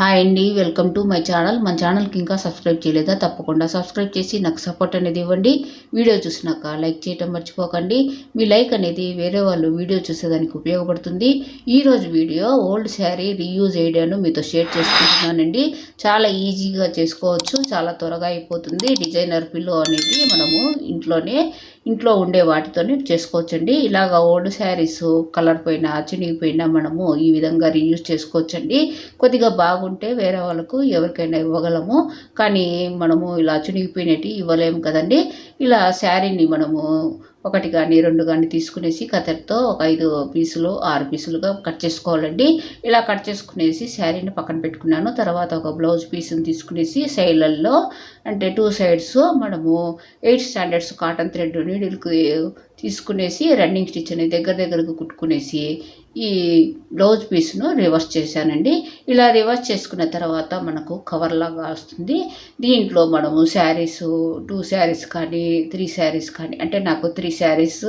Hi అండి welcome to my channel. మన ఛానల్కి ఇంకా సబ్స్క్రైబ్ చేయలేదా? తప్పకుండా సబ్స్క్రైబ్ చేసి నాకు సపోర్ట్ అనేది ఇవ్వండి. వీడియో చూసినాక లైక్ చేయటం మర్చిపోకండి. మీ లైక్ అనేది వేరే వాళ్ళు వీడియో చూసేదానికి ఉపయోగపడుతుంది. ఈరోజు వీడియో ఓల్డ్ శారీ రీయూజ్ ఐడియాను మీతో షేర్ చేసుకుంటున్నానండి. చాలా ఈజీగా చేసుకోవచ్చు చాలా త్వరగా అయిపోతుంది. డిజైనర్ పిల్లో అనేది మనము ఇంట్లోనే ఇంట్లో ఉండే వాటితోనే చేసుకోవచ్చండి. ఇలాగ ఓల్డ్ శారీస్ కలర్ పోయినా చినిగిపోయినా మనము ఈ విధంగా రీయూజ్ చేసుకోవచ్చండి. కొద్దిగా బాగుంటే వేరే వాళ్ళకు ఎవరికైనా ఇవ్వగలము. కానీ మనము ఇలా చినిగిపోయినట్టు ఇవ్వలేము కదండి. ఇలా శారీని మనము ఒకటి కానీ రెండు కానీ తీసుకునేసి కత్తెరతో ఒక ఐదు పీసులు ఆరు పీసులుగా కట్ చేసుకోవాలండి. ఇలా కట్ చేసుకునేసి శారీని పక్కన పెట్టుకున్నాను. తర్వాత ఒక బ్లౌజ్ పీస్ని తీసుకునేసి సైడ్లలో అంటే టూ సైడ్స్ మనము ఎయిట్ స్టాండర్డ్స్ కాటన్ థ్రెడ్ నీడిల్కి తీసుకునేసి రన్నింగ్ స్టిచ్ అనేది దగ్గర దగ్గరకు కుట్టుకునేసి ఈ బ్లౌజ్ పీస్ను రివర్స్ చేశానండి. ఇలా రివర్స్ చేసుకున్న తర్వాత మనకు కవర్ లాగా వస్తుంది. దీంట్లో మనము శారీస్ టూ శారీస్ కానీ త్రీ శారీస్ కానీ అంటే నాకు త్రీ శారీస్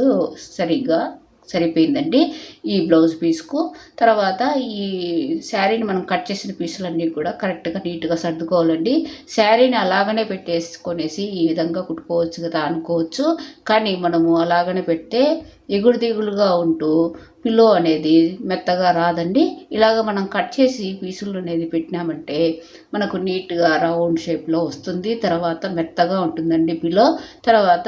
సరిగ్గా సరిపోయిందండి. ఈ బ్లౌజ్ పీస్కు. తర్వాత ఈ శారీని మనం కట్ చేసిన పీసులన్నీ కూడా కరెక్ట్గా నీట్గా సర్దుకోవాలండి. శారీని అలాగనే పెట్టేసుకొనేసి ఈ విధంగా కుట్టుకోవచ్చు కదా అనుకోవచ్చు. కానీ మనము అలాగనే పెడితే ఎగుడు దిగులుగా ఉంటూ పిల్లో అనేది మెత్తగా రాదండి. ఇలాగ మనం కట్ చేసి పీసులు అనేది పెట్టినామంటే మనకు నీట్గా రౌండ్ షేప్లో వస్తుంది. తర్వాత మెత్తగా ఉంటుందండి పిలో తర్వాత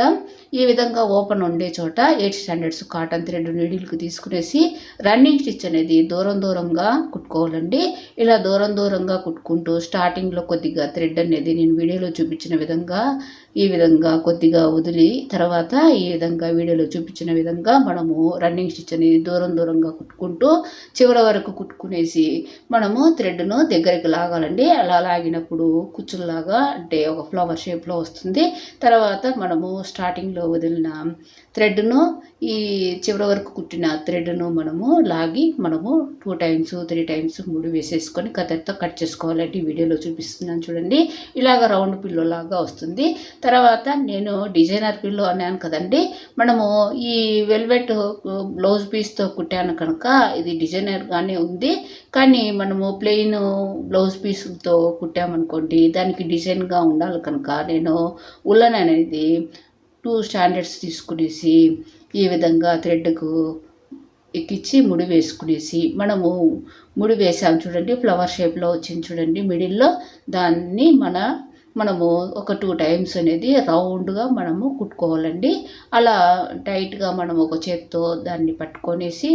ఈ విధంగా ఓపెన్ ఉండే చోట ఎయిట్ స్టాండర్డ్స్ కాటన్ థ్రెడ్ నీడిల్కి తీసుకునేసి రన్నింగ్ స్టిచ్ అనేది దూరం దూరంగా కుట్టుకోవాలండి. ఇలా దూరం దూరంగా కుట్టుకుంటూ స్టార్టింగ్లో కొద్దిగా థ్రెడ్ అనేది నేను వీడియోలో చూపించిన విధంగా ఈ విధంగా కొద్దిగా వదిలి తర్వాత ఈ విధంగా వీడియోలో చూపించిన విధంగా మనము రన్నింగ్ స్టిచ్ అనేది దూరం దూరంగా కుట్టుకుంటూ చివరి వరకు కుట్టుకునేసి మనము థ్రెడ్ను దగ్గరికి లాగాలండి. అలా లాగినప్పుడు కుచ్చుల్లాగా అంటే ఒక ఫ్లవర్ షేప్లో వస్తుంది. తర్వాత మనము స్టార్టింగ్లో వదిలిన థ్రెడ్ను ఈ చివరి వరకు కుట్టిన థ్రెడ్ను మనము లాగి మనము టూ టైమ్స్ త్రీ టైమ్స్ మూడు వేసేసుకొని కత్తెరతో కట్ చేసుకోవాలండి. వీడియోలో చూపిస్తున్నాను చూడండి. ఇలాగ రౌండ్ పిల్లో లాగా వస్తుంది. తర్వాత నేను డిజైనర్ పిల్లో అన్నాను కదండి. మనము ఈ వెల్వెట్ బ్లౌజ్ పీస్తో కుట్టాను కనుక ఇది డిజైనర్గానే ఉంది. కానీ మనము ప్లెయిన్ బ్లౌజ్ పీస్తో కుట్టామనుకోండి దానికి డిజైన్గా ఉండాలి కనుక నేను ఉల్లన్ అనేది టూ స్టాండర్డ్స్ తీసుకునేసి ఈ విధంగా థ్రెడ్కు ఎక్కించి ముడి వేసుకునేసి మనము ముడి వేసాము చూడండి ఫ్లవర్ షేప్లో వచ్చింది చూడండి మిడిల్లో దాన్ని మన మనము ఒక టూ టైమ్స్ అనేది రౌండ్గా మనము కుట్టుకోవాలండి. అలా టైట్గా మనం ఒక చేత్తో దాన్ని పట్టుకొనేసి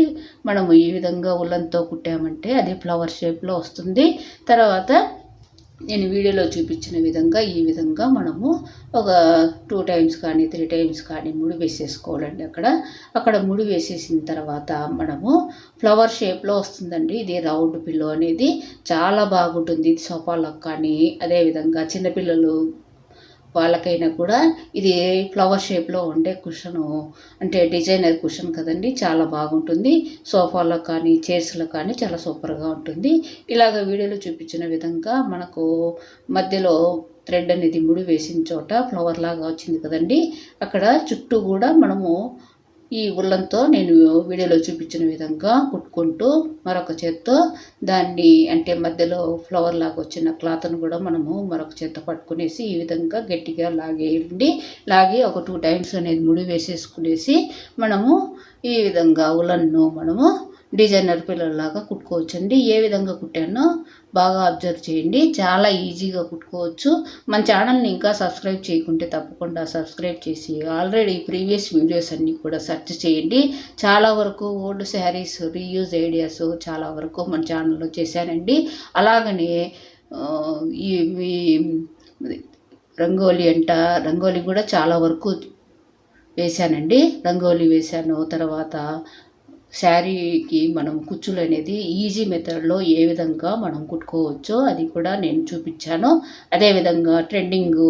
మనము ఈ విధంగా ఉల్లంతో కుట్టామంటే అది ఫ్లవర్ షేప్లో వస్తుంది. తర్వాత నేను వీడియోలో చూపించిన విధంగా ఈ విధంగా మనము ఒక టూ టైమ్స్ కానీ త్రీ టైమ్స్ కానీ ముడి వేసేసుకోవాలండి అక్కడ. అక్కడ ముడి వేసేసిన తర్వాత మనము ఫ్లవర్ షేప్లో వస్తుందండి. ఇది రౌండ్ పిల్లో అనేది చాలా బాగుంటుంది. ఇది సోఫాలకు కానీ అదేవిధంగా చిన్నపిల్లలు వాళ్ళకైనా కూడా ఇది ఫ్లవర్ షేప్లో ఉండే కుషను అంటే డిజైనర్ కుషన్ కదండి చాలా బాగుంటుంది. సోఫాలో కానీ చైర్స్లో కానీ చాలా సూపర్గా ఉంటుంది. ఇలాగ వీడియోలో చూపించిన విధంగా మనకు మధ్యలో థ్రెడ్ అనేది ముడి వేసిన చోట ఫ్లవర్ లాగా వచ్చింది కదండి. అక్కడ చుట్టూ కూడా మనము ఈ ఉల్లంతో నేను వీడియోలో చూపించిన విధంగా కుట్టుకుంటూ మరొక చేత్తో దాన్ని అంటే మధ్యలో ఫ్లవర్ లాగా వచ్చిన క్లాత్ను కూడా మనము మరొక చేత్తో పట్టుకునేసి ఈ విధంగా గట్టిగా లాగేయండి. లాగి ఒక టూ టైమ్స్ అనేది ముడి వేసేసుకునేసి మనము ఈ విధంగా ఉలన్ను మనము డిజైనర్ పిల్లల్లాగా కుట్టుకోవచ్చండి. ఏ విధంగా కుట్టానో బాగా అబ్జర్వ్ చేయండి. చాలా ఈజీగా కుట్టుకోవచ్చు. మన ఛానల్ని ఇంకా సబ్స్క్రైబ్ చేయకుంటే తప్పకుండా సబ్స్క్రైబ్ చేసి ఆల్రెడీ ప్రీవియస్ వీడియోస్ అన్నీ కూడా సెర్చ్ చేయండి. చాలా వరకు ఓల్డ్ శారీస్ రీయూజ్ ఐడియాస్ చాలా వరకు మన ఛానల్లో చేశానండి. అలాగనే ఈ రంగోలీ అంట రంగోలీ కూడా చాలా వరకు వేశానండి. రంగోలీ వేశాను. తర్వాత శారీకి మనం కుచ్చులు అనేది ఈజీ మెథడ్లో ఏ విధంగా మనం కుట్టుకోవచ్చో అది కూడా నేను చూపించాను. అదేవిధంగా trending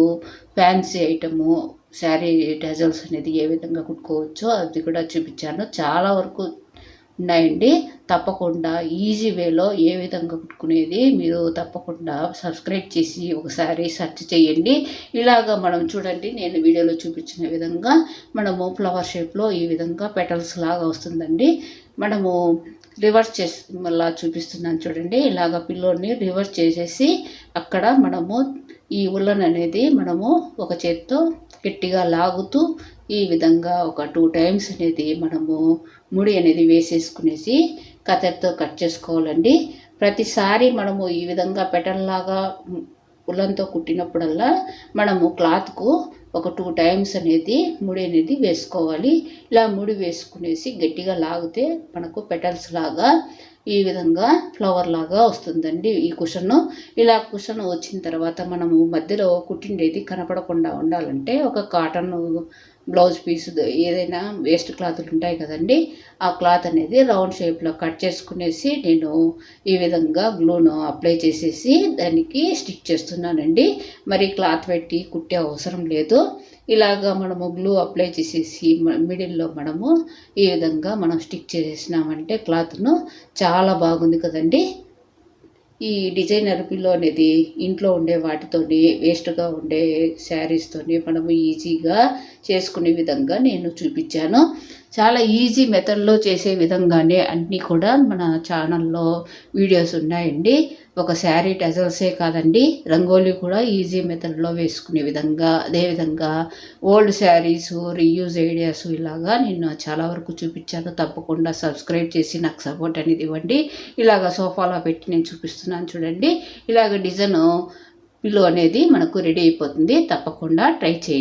fancy item sari tassels అనేది ఏ విధంగా కుట్టుకోవచ్చో అది కూడా చూపించాను. చాలా వరకు ఉన్నాయండి తప్పకుండా ఈజీ వేలో ఏ విధంగా కుట్టుకునేది మీరు తప్పకుండా సబ్స్క్రైబ్ చేసి ఒకసారి సెర్చ్ చేయండి. ఇలాగ మనం చూడండి నేను వీడియోలో చూపించిన విధంగా మనము ఫ్లవర్ షేప్లో ఈ విధంగా పెటల్స్ లాగా వస్తుందండి. మనము రివర్స్ చేసి మళ్ళా చూపిస్తున్నాను చూడండి. ఇలాగ పిల్లోని రివర్స్ చేసేసి అక్కడ మనము ఈ ఉల్లన్ అనేది మనము ఒక చేత్తో గట్టిగా లాగుతూ ఈ విధంగా ఒక టూ టైమ్స్ అనేది మనము ముడి అనేది వేసేసుకునేసి కత్తెరతో కట్ చేసుకోవాలండి. ప్రతిసారి మనము ఈ విధంగా పెటల్లాగా ఉల్లంతో కుట్టినప్పుడల్లా మనము క్లాత్కు ఒక టూ టైమ్స్ అనేది ముడి అనేది వేసుకోవాలి. ఇలా ముడి వేసుకునేసి గట్టిగా లాగితే మనకు పెటల్స్ లాగా ఈ విధంగా ఫ్లవర్ లాగా వస్తుందండి ఈ కుషన్. ఇలా కుషన్ వచ్చిన తర్వాత మనము మధ్యలో కుట్టిండేది కనపడకుండా ఉండాలంటే ఒక కాటన్ బ్లౌజ్ పీస్ ఏదైనా వేస్ట్ క్లాత్లు ఉంటాయి కదండి ఆ క్లాత్ అనేది రౌండ్ షేప్లో కట్ చేసుకునేసి నేను ఈ విధంగా గ్లూను అప్లై చేసేసి దానికి స్టిక్ చేస్తున్నానండి. మరి క్లాత్ పెట్టి కుట్టే అవసరం లేదు. ఇలాగా మనము గ్లూ అప్లై చేసేసి మిడిల్లో మనము ఈ విధంగా మనం స్టిక్ చేసేసినామంటే క్లాత్ను చాలా బాగుంది కదండి. ఈ డిజైనర్ పిల్లో అనేది ఇంట్లో ఉండే వాటితోని వేస్ట్గా ఉండే శారీస్తోని మనము ఈజీగా చేసుకునే విధంగా నేను చూపించాను. చాలా ఈజీ మెథడ్లో చేసే విధంగానే అన్నీ కూడా మన ఛానల్లో వీడియోస్ ఉన్నాయండి. ఒక శారీ టజల్సే కాదండి. రంగోలీ కూడా ఈజీ మెథడ్లో వేసుకునే విధంగా అదేవిధంగా ఓల్డ్ శారీస్ రీయూజ్ ఐడియాస్ ఇలాగా నేను చాలా వరకు చూపించాను. తప్పకుండా సబ్స్క్రైబ్ చేసి నాకు సపోర్ట్ అనేది ఇవ్వండి. ఇలాగ సోఫాలో పెట్టి నేను చూపిస్తున్నాను చూడండి. ఇలాగ డిజైన్ పిల్లు అనేది మనకు రెడీ అయిపోతుంది. తప్పకుండా ట్రై చేయండి.